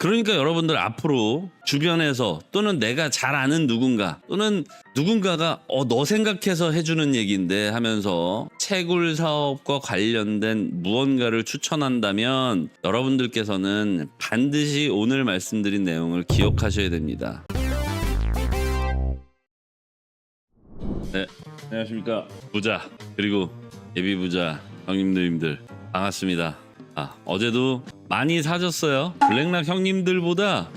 그러니까 여러분들 앞으로 주변에서 또는 내가 잘 아는 누군가 또는 누군가가 어 너 생각해서 해주는 얘기인데 하면서 채굴 사업과 관련된 무언가를 추천한다면 여러분들께서는 반드시 오늘 말씀드린 내용을 기억하셔야 됩니다. 네, 안녕하십니까 부자 그리고 예비 부자 형님들님들 반갑습니다. 아 어제도 많이 사줬어요. 블랙락 형님들보다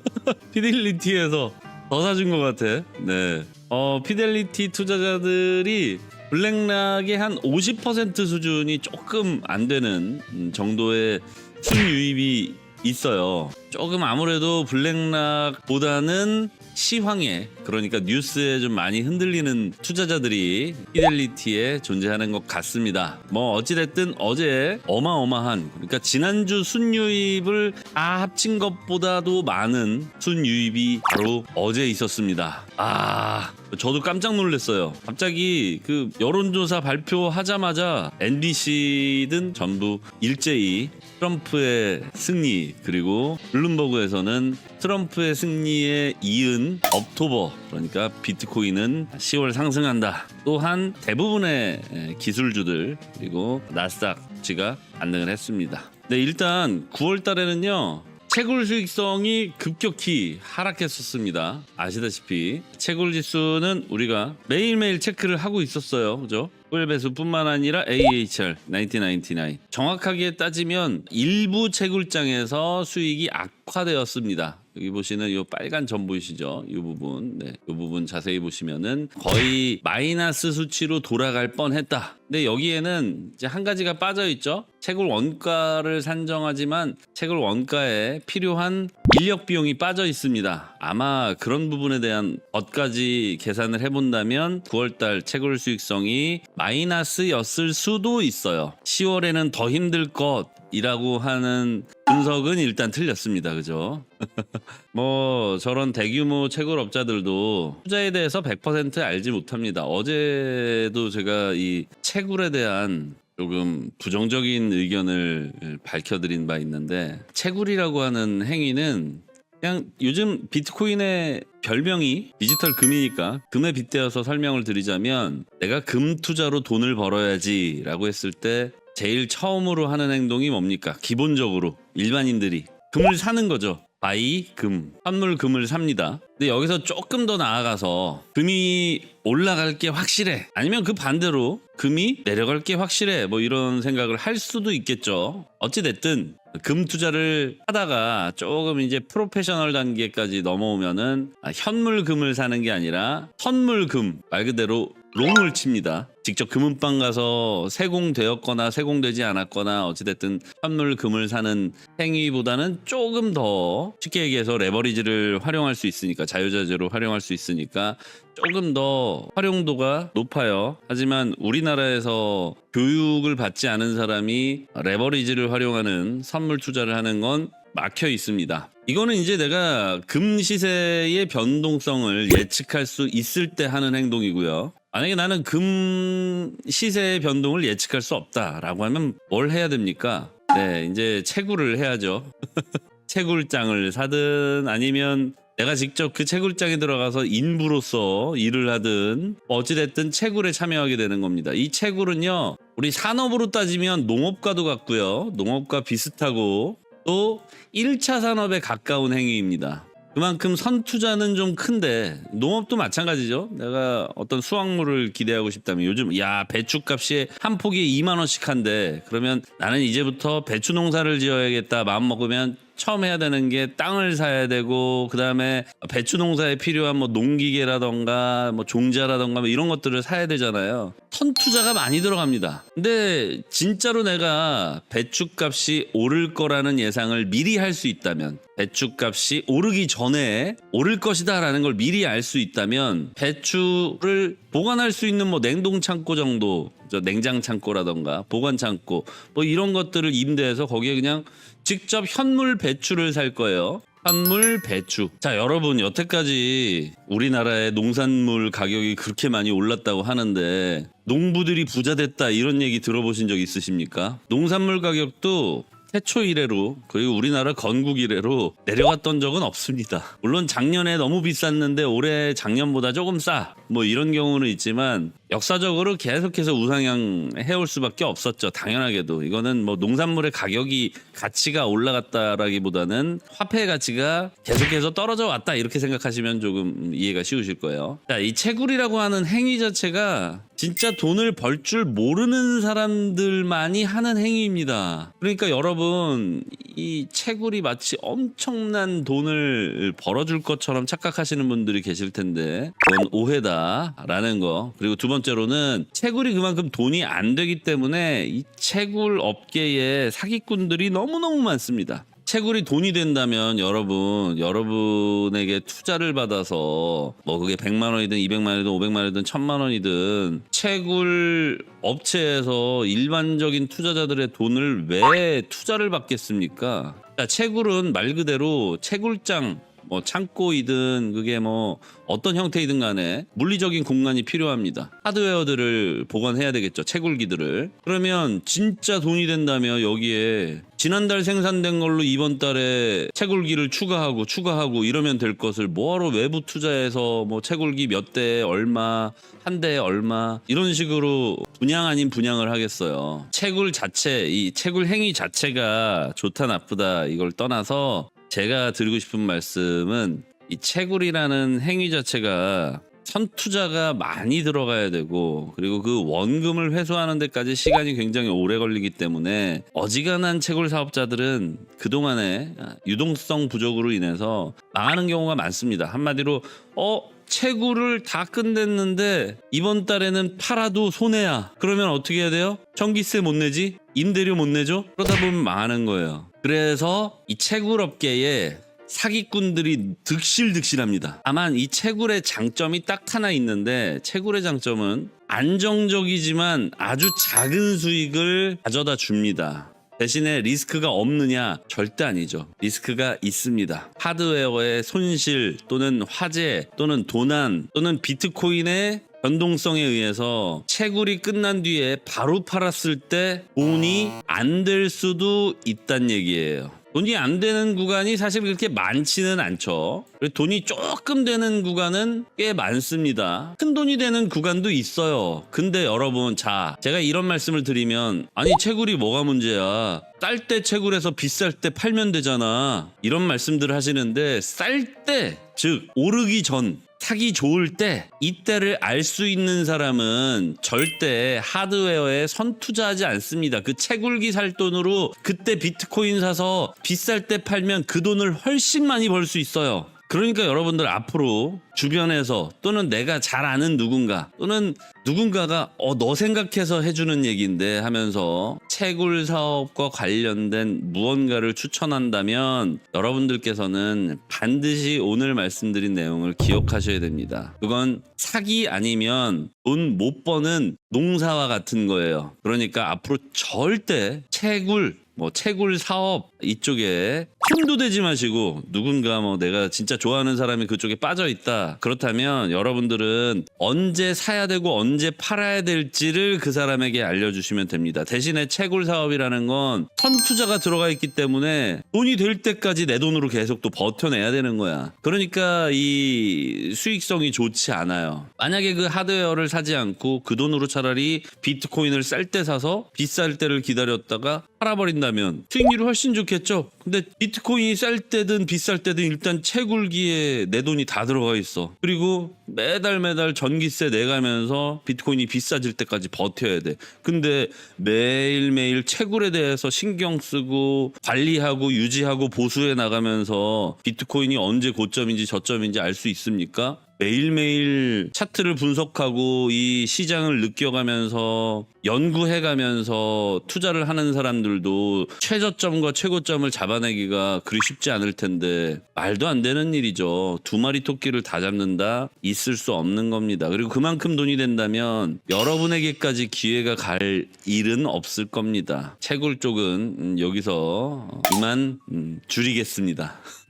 피델리티에서 더 사준 것 같아. 네. 어 피델리티 투자자들이 블랙락의 한 50% 수준이 조금 안 되는 음, 정도의 순유입이 있어요. 조금 아무래도 블랙락보다는 시황에 그러니까 뉴스에 좀 많이 흔들리는 투자자들이 피델리티에 존재하는 것 같습니다. 뭐 어찌됐든 어제 어마어마한 그러니까 지난주 순유입을 다 합친 것보다도 많은 순유입이 바로 어제 있었습니다. 아 저도 깜짝 놀랐어요. 갑자기 그 여론조사 발표하자마자 NBC든 전부 일제히 트럼프의 승리 그리고 블룸버그에서는 트럼프의 승리에 이은 억토버 그러니까 비트코인은 10월 상승한다. 또한 대부분의 에, 기술주들 그리고 나스닥 지가 반등을 했습니다. 네 일단 9월 달에는요. 채굴 수익성이 급격히 하락했었습니다. 아시다시피 채굴 지수는 우리가 매일매일 체크를 하고 있었어요. 그죠? 꿀 배수뿐만 아니라 AHR 1999 정확하게 따지면 일부 채굴장에서 수익이 악화되었습니다. 여기 보시는 이 빨간 점 보이시죠? 이 부분, 네, 이 부분 자세히 보시면은 거의 마이너스 수치로 돌아갈 뻔했다. 근데 여기에는 이제 한 가지가 빠져 있죠. 채굴 원가를 산정하지만 채굴 원가에 필요한 인력 비용이 빠져 있습니다. 아마 그런 부분에 대한 것까지 계산을 해본다면 9월달 채굴 수익성이 마이너스였을 수도 있어요. 10월에는 더 힘들 것이라고 하는 분석은 일단 틀렸습니다. 그죠? 뭐 저런 대규모 채굴업자들도 투자에 대해서 100% 알지 못합니다. 어제도 제가 이 채굴에 대한 조금 부정적인 의견을 밝혀드린 바 있는데 채굴이라고 하는 행위는 그냥 요즘 비트코인의 별명이 디지털 금이니까 금에 빗대어서 설명을 드리자면 내가 금 투자로 돈을 벌어야지라고 했을 때 제일 처음으로 하는 행동이 뭡니까? 기본적으로 일반인들이 금을 사는 거죠. 바이 금, 환물 금을 삽니다. 근데 여기서 조금 더 나아가서 금이 올라갈 게 확실해. 아니면 그 반대로 금이 내려갈 게 확실해. 뭐 이런 생각을 할 수도 있겠죠. 어찌 됐든 금 투자를 하다가 조금 이제 프로페셔널 단계까지 넘어오면은 아, 현물 금을 사는 게 아니라 선물 금 말 그대로 롱을 칩니다. 직접 금은방 가서 세공되었거나 세공되지 않았거나 어찌됐든 현물금을 사는 행위보다는 조금 더 쉽게 얘기해서 레버리지를 활용할 수 있으니까 자유자재로 활용할 수 있으니까 조금 더 활용도가 높아요. 하지만 우리나라에서 교육을 받지 않은 사람이 레버리지를 활용하는 선물 투자를 하는 건 막혀 있습니다. 이거는 이제 내가 금 시세의 변동성을 예측할 수 있을 때 하는 행동이고요. 만약에 나는 금 시세의 변동을 예측할 수 없다라고 하면 뭘 해야 됩니까? 네, 이제 채굴을 해야죠. 채굴장을 사든 아니면 내가 직접 그 채굴장에 들어가서 인부로서 일을 하든 뭐 어찌됐든 채굴에 참여하게 되는 겁니다. 이 채굴은요, 우리 산업으로 따지면 농업과도 같고요. 농업과 비슷하고 또 1차 산업에 가까운 행위입니다. 그만큼 선투자는 좀 큰데 농업도 마찬가지죠. 내가 어떤 수확물을 기대하고 싶다면 요즘 야 배추값이 한 포기에 2만 원씩 한데 그러면 나는 이제부터 배추 농사를 지어야겠다 마음 먹으면 처음 해야 되는 게 땅을 사야 되고 그다음에 배추 농사에 필요한 뭐 농기계라던가 뭐 종자라던가 뭐 이런 것들을 사야 되잖아요. 선 투자가 많이 들어갑니다. 근데 진짜로 내가 배추값이 오를 거라는 예상을 미리 할 수 있다면 배추값이 오르기 전에 오를 것이다라는 걸 미리 알 수 있다면 배추를 보관할 수 있는 뭐 냉동 창고 정도 저 냉장 창고라던가 보관 창고 뭐 이런 것들을 임대해서 거기에 그냥 직접 현물 배추를 살 거예요. 현물 배추. 자, 여러분, 여태까지 우리나라의 농산물 가격이 그렇게 많이 올랐다고 하는데 농부들이 부자 됐다 이런 얘기 들어보신 적 있으십니까? 농산물 가격도 태초 이래로 그리고 우리나라 건국 이래로 내려갔던 적은 없습니다. 물론 작년에 너무 비쌌는데 올해 작년보다 조금 싸. 뭐 이런 경우는 있지만 역사적으로 계속해서 우상향 해올 수밖에 없었죠. 당연하게도 이거는 뭐 농산물의 가격이 가치가 올라갔다라기보다는 화폐의 가치가 계속해서 떨어져 왔다 이렇게 생각하시면 조금 이해가 쉬우실 거예요. 자, 이 채굴이라고 하는 행위 자체가 진짜 돈을 벌 줄 모르는 사람들만이 하는 행위입니다. 그러니까 여러분 이 채굴이 마치 엄청난 돈을 벌어줄 것처럼 착각하시는 분들이 계실 텐데 그건 오해다라는 거. 그리고 두 번 째로는 채굴이 그만큼 돈이 안 되기 때문에 이 채굴 업계에 사기꾼들이 너무너무 많습니다. 채굴이 돈이 된다면 여러분 여러분에게 투자를 받아서 뭐 그게 100만 원이든 200만 원이든 500만 원이든 1000만 원이든 채굴 업체에서 일반적인 투자자들의 돈을 왜 투자를 받겠습니까? 자, 채굴은 말 그대로 채굴장 뭐 창고이든 그게 뭐 어떤 형태이든 간에 물리적인 공간이 필요합니다. 하드웨어들을 보관해야 되겠죠. 채굴기들을. 그러면 진짜 돈이 된다면 여기에 지난달 생산된 걸로 이번 달에 채굴기를 추가하고 추가하고 이러면 될 것을 뭐하러 외부 투자해서 뭐 채굴기 몇 대에 얼마 한 대에 얼마 이런 식으로 분양 아닌 분양을 하겠어요. 채굴 자체 이 채굴 행위 자체가 좋다 나쁘다 이걸 떠나서 제가 드리고 싶은 말씀은 이 채굴이라는 행위 자체가 선투자가 많이 들어가야 되고 그리고 그 원금을 회수하는 데까지 시간이 굉장히 오래 걸리기 때문에 어지간한 채굴 사업자들은 그동안에 유동성 부족으로 인해서 망하는 경우가 많습니다. 한마디로 어 채굴을 다 끝냈는데 이번 달에는 팔아도 손해야. 그러면 어떻게 해야 돼요? 전기세 못 내지? 임대료 못 내죠? 그러다 보면 망하는 거예요. 그래서 이 채굴 업계에 사기꾼들이 득실득실합니다. 다만 이 채굴의 장점이 딱 하나 있는데 채굴의 장점은 안정적이지만 아주 작은 수익을 가져다 줍니다. 대신에 리스크가 없느냐? 절대 아니죠. 리스크가 있습니다. 하드웨어의 손실 또는 화재 또는 도난 또는 비트코인의 변동성에 의해서 채굴이 끝난 뒤에 바로 팔았을 때 돈이 안 될 수도 있단 얘기예요. 돈이 안 되는 구간이 사실 그렇게 많지는 않죠. 돈이 조금 되는 구간은 꽤 많습니다. 큰 돈이 되는 구간도 있어요. 근데 여러분, 자, 제가 이런 말씀을 드리면, 아니, 채굴이 뭐가 문제야? 쌀 때 채굴해서 비쌀 때 팔면 되잖아. 이런 말씀들을 하시는데, 쌀 때, 즉, 오르기 전, 사기 좋을 때 이때를 알 수 있는 사람은 절대 하드웨어에 선투자하지 않습니다. 그 채굴기 살 돈으로 그때 비트코인 사서 비쌀 때 팔면 그 돈을 훨씬 많이 벌 수 있어요. 그러니까 여러분들 앞으로 주변에서 또는 내가 잘 아는 누군가 또는 누군가가 어 너 생각해서 해주는 얘기인데 하면서 채굴 사업과 관련된 무언가를 추천한다면 여러분들께서는 반드시 오늘 말씀드린 내용을 기억하셔야 됩니다. 그건 사기 아니면 돈 못 버는 농사와 같은 거예요. 그러니까 앞으로 절대 채굴 뭐 채굴 사업 이쪽에 힘도 되지 마시고 누군가 뭐 내가 진짜 좋아하는 사람이 그쪽에 빠져 있다. 그렇다면 여러분들은 언제 사야 되고 언제 팔아야 될지를 그 사람에게 알려주시면 됩니다. 대신에 채굴 사업이라는 건 선투자가 들어가 있기 때문에 돈이 될 때까지 내 돈으로 계속 또 버텨내야 되는 거야. 그러니까 이 수익성이 좋지 않아요. 만약에 그 하드웨어를 사지 않고 그 돈으로 차라리 비트코인을 쌀 때 사서 비쌀 때를 기다렸다가 팔아버린다면 수익률이 훨씬 좋 겠죠. 근데 비트코인이 쌀 때든 비쌀 때든 일단 채굴기에 내 돈이 다 들어가 있어. 그리고 매달 매달 전기세 내가면서 비트코인이 비싸질 때까지 버텨야 돼. 근데 매일매일 채굴에 대해서 신경 쓰고 관리하고 유지하고 보수해 나가면서 비트코인이 언제 고점인지 저점인지 알 수 있습니까? 매일매일 차트를 분석하고 이 시장을 느껴가면서 연구해가면서 투자를 하는 사람들도 최저점과 최고점을 잡아내기가 그리 쉽지 않을 텐데 말도 안 되는 일이죠. 두 마리 토끼를 다 잡는다? 있을 수 없는 겁니다. 그리고 그만큼 돈이 된다면 여러분에게까지 기회가 갈 일은 없을 겁니다. 채굴 쪽은 음, 여기서 이만 음, 줄이겠습니다.